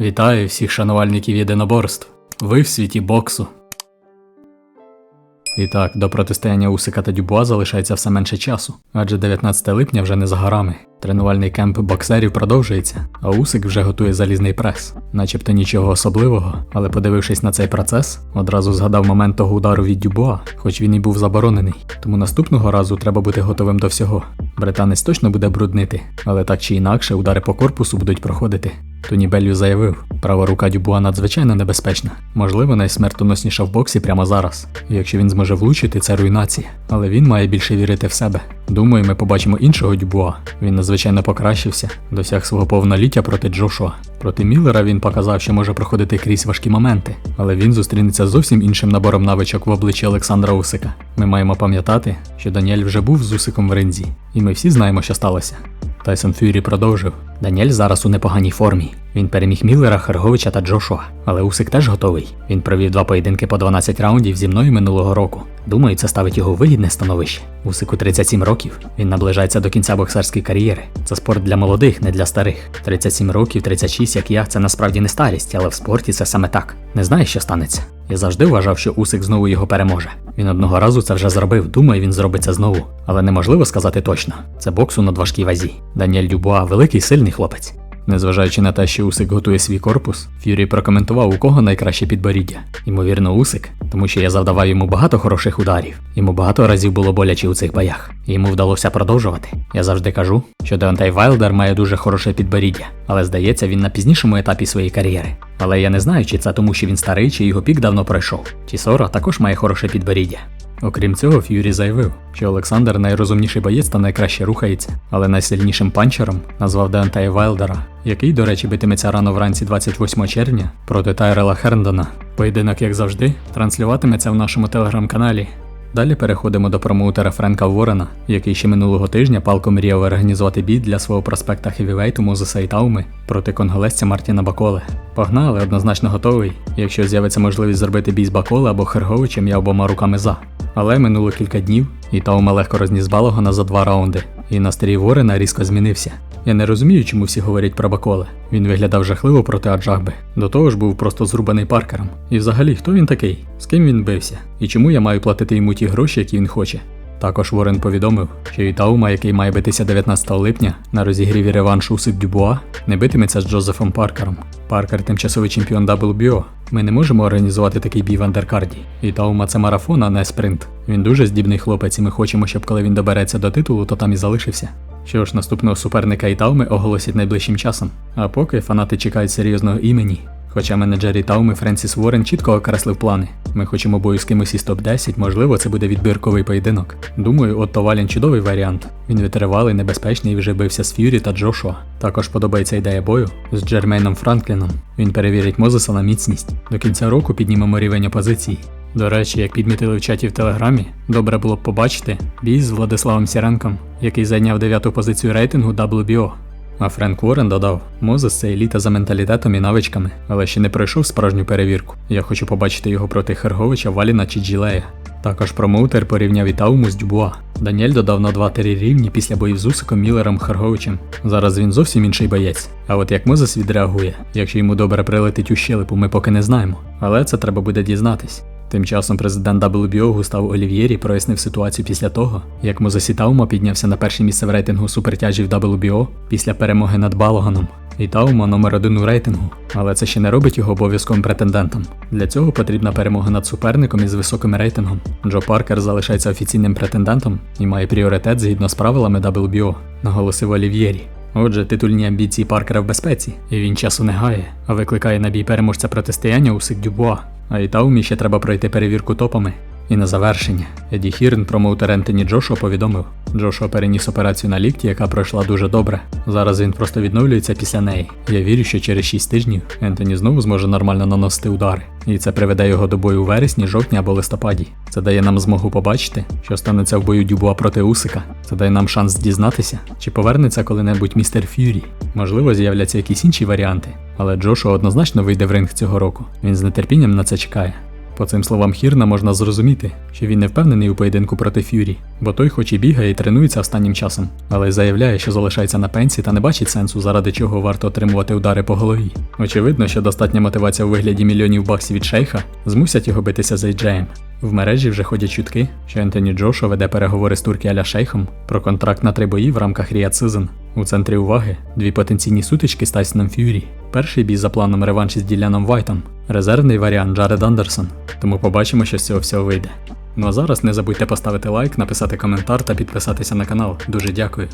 Вітаю всіх шанувальників єдиноборств. Ви в світі боксу. І так, до протистояння Усика та Дюбуа залишається все менше часу, адже 19 липня вже не за горами. Тренувальний кемп боксерів продовжується, а Усик вже готує залізний прес. Начебто нічого особливого, але подивившись на цей процес, одразу згадав момент того удару від Дюбуа, хоч він і був заборонений. Тому наступного разу треба бути готовим до всього. Британець точно буде бруднити, але так чи інакше удари по корпусу будуть проходити. Тоні Беллю заявив, права рука Дюбуа надзвичайно небезпечна, можливо, найсмертоносніша в боксі прямо зараз. І якщо він зможе влучити, це руйнація. Але він має більше вірити в себе. Думаю, ми побачимо іншого Дюбуа. Він надзвичайно покращився, досяг свого повноліття проти Джошуа. Проти Міллера він показав, що може проходити крізь важкі моменти, але він зустрінеться зовсім іншим набором навичок в обличчі Олександра Усика. Ми маємо пам'ятати, що Даніель вже був з Усиком в ринзі, і ми всі знаємо, що сталося. Тайсон Фюрі продовжив. Даніель зараз у непоганій формі. Він переміг Міллера, Харговича та Джошуа. Але Усик теж готовий. Він провів два поєдинки по 12 раундів зі мною минулого року. Думаю, це ставить його вигідне становище. Усику 37 років. Він наближається до кінця боксерської кар'єри. Це спорт для молодих, не для старих. 37 років, 36, як я, це насправді не старість, але в спорті це саме так. Не знаєш, що станеться. Я завжди вважав, що Усик знову його переможе. Він одного разу це вже зробив, думаю, він зробить це знову. Але неможливо сказати точно. Це боксу на важкій вазі. Даніель Дюбуа великий сильний хлопець. Незважаючи на те, що Усик готує свій корпус, Ф'юрі прокоментував, у кого найкраще підборіддя. Ймовірно, Усик, тому що я завдавав йому багато хороших ударів. Йому багато разів було боляче у цих боях. І йому вдалося продовжувати. Я завжди кажу, що Деонтай Вайлдер має дуже хороше підборіддя, але здається, він на пізнішому етапі своєї кар'єри. Але я не знаю, чи це тому, що він старий, чи його пік давно пройшов. Тісора також має хороше підборіддя. Окрім цього, Ф'юрі заявив, що Олександр найрозумніший боєць та найкраще рухається, але найсильнішим панчером назвав Деонтая Вайлдера, який, до речі, битиметься рано вранці 28 червня проти Тайрела Херндона. Поєдинок, як завжди, транслюватиметься в нашому телеграм-каналі. Далі переходимо до промоутера Френка Ворена, який ще минулого тижня палко мріяв організувати бій для свого проспекта Хевівейту Мозеса Ітауми проти конголезця Мартіна Баколи. Погнали, однозначно готовий. Якщо з'явиться можливість зробити бій з Баколи або Херговичем, я обома руками за. Але минуло кілька днів, і Таума легко розніс Балогана за два раунди, і настрій Ворена різко змінився. Я не розумію, чому всі говорять про Баколе. Він виглядав жахливо проти Аджахби. До того ж був просто зрубаний паркером. І взагалі, хто він такий? З ким він бився? І чому я маю платити йому ті гроші, які він хоче? Також Ворен повідомив, що Ітаума, який має битися 19 липня на розігріві реваншу Усик Дюбуа, не битиметься з Джозефом Паркером. Паркер тимчасовий чемпіон WBO. Ми не можемо організувати такий бій в андеркарді. Ітаума це марафон, а не спринт. Він дуже здібний хлопець, і ми хочемо, щоб коли він добереться до титулу, то там і залишився. Що ж, наступного суперника Ітауми оголосять найближчим часом. А поки фанати чекають серйозного імені. Хоча менеджер Ітауми Френсіс Уоррен чітко окреслив плани. Ми хочемо бою з кимось із топ-10, можливо, це буде відбірковий поєдинок. Думаю, Отто Валін чудовий варіант. Він витривалий, небезпечний і вже бився з Ф'юрі та Джошуа. Також подобається ідея бою з Джермейном Франкліном. Він перевірить Мозеса на міцність. До кінця року піднімемо рівень опозиції. До речі, як підмітили в чаті в телеграмі, добре було б побачити бій з Владиславом Сіренком, який зайняв дев'яту позицію рейтингу WBO. А Френк Уоррен додав, Мозес це еліта за менталітетом і навичками, але ще не пройшов справжню перевірку. Я хочу побачити його проти Херговича, Валіна чи Джилея. Також промоутер порівняв Ітауму з Дюбуа. Даніель додав на 2-3 рівні після боїв з Усиком, Міллером, Херговичем. Зараз він зовсім інший боєць. А от як Мозес відреагує, якщо йому добре прилетить у щелепу, ми поки не знаємо. Але це треба буде дізнатись. Тим часом президент WBO Густав Олів'єрі прояснив ситуацію після того, як Мозесі Таума піднявся на перше місце в рейтингу супертяжів WBO після перемоги над Балоганом. І Таума номер один у рейтингу, але це ще не робить його обов'язковим претендентом. Для цього потрібна перемога над суперником із високим рейтингом. Джо Паркер залишається офіційним претендентом і має пріоритет згідно з правилами WBO, наголосив Олів'єрі. Отже, титульні амбіції Паркера в безпеці, і він часу не гає, а викликає на бій переможця протистояння Усик Дюбуа. А і Таумі ще треба пройти перевірку топами. І на завершення, Еді Хірн, промоутер Ентоні Джошуа, повідомив, Джошуа переніс операцію на лікті, яка пройшла дуже добре. Зараз він просто відновлюється після неї. Я вірю, що через 6 тижнів Ентоні знову зможе нормально наносити удари, і це приведе його до бою у вересні, жовтні або листопаді. Це дає нам змогу побачити, що станеться в бою Дюбуа проти Усика. Це дає нам шанс дізнатися, чи повернеться коли-небудь містер Ф'юрі. Можливо, з'являться якісь інші варіанти, але Джошуа однозначно вийде в ринг цього року. Він з нетерпінням на це чекає. По цим словам Хірна можна зрозуміти, що він не впевнений у поєдинку проти Ф'юрі, бо той хоч і бігає і тренується останнім часом, але заявляє, що залишається на пенсії та не бачить сенсу, заради чого варто отримувати удари по голові. Очевидно, що достатня мотивація у вигляді мільйонів баксів від шейха змусять його битися з AJ. В мережі вже ходять чутки, що Ентоні Джошуа веде переговори з турки Аля Шейхом про контракт на три бої в рамках Ріад Сизен. У центрі уваги дві потенційні сутички з Тайсоном Ф'юрі. Перший бій за планом реванш із Діляном Вайтом, резервний варіант Джаред Андерсон. Тому побачимо, що з цього всього вийде. Ну а зараз не забудьте поставити лайк, написати коментар та підписатися на канал. Дуже дякую.